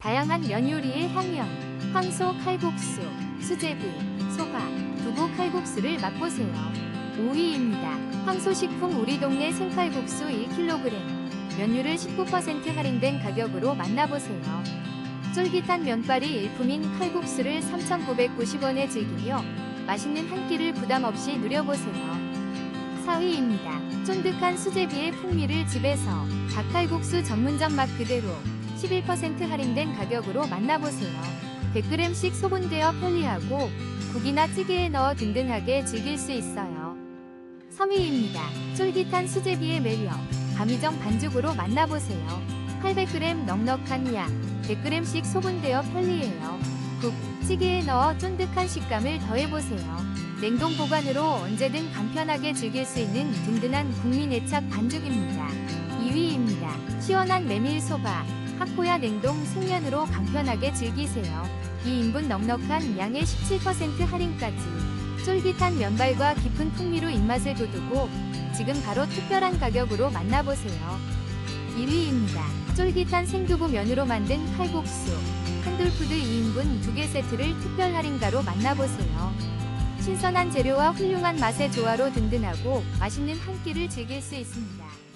다양한 면 요리의 향연, 황소 칼국수, 수제비, 소바, 두부 칼국수를 맛보세요. 5위입니다. 황소식품 우리 동네 생칼국수 1kg. 면류를 19% 할인된 가격으로 만나보세요. 쫄깃한 면발이 일품인 칼국수를 3,990원에 즐기며 맛있는 한 끼를 부담 없이 누려보세요. 4위입니다. 쫀득한 수제비의 풍미를 집에서 닭칼국수 전문점 맛 그대로 11% 할인된 가격으로 만나보세요. 100g씩 소분되어 편리하고 국이나 찌개에 넣어 든든하게 즐길 수 있어요. 3위입니다. 쫄깃한 수제비의 매력 감이정 반죽으로 만나보세요. 800g 넉넉한 양 100g씩 소분되어 편리해요. 국, 찌개에 넣어 쫀득한 식감을 더해보세요. 냉동 보관으로 언제든 간편하게 즐길 수 있는 든든한 국민 애착 반죽입니다. 2위입니다. 시원한 메밀소바, 학포야 냉동 생면으로 간편하게 즐기세요. 2인분 넉넉한 양의 17% 할인까지. 쫄깃한 면발과 깊은 풍미로 입맛을 돋우고 지금 바로 특별한 가격으로 만나보세요. 1위입니다. 쫄깃한 생두부 면으로 만든 칼국수. 한돌푸드 2인분 2개 세트를 특별 할인가로 만나보세요. 신선한 재료와 훌륭한 맛의 조화로 든든하고 맛있는 한 끼를 즐길 수 있습니다.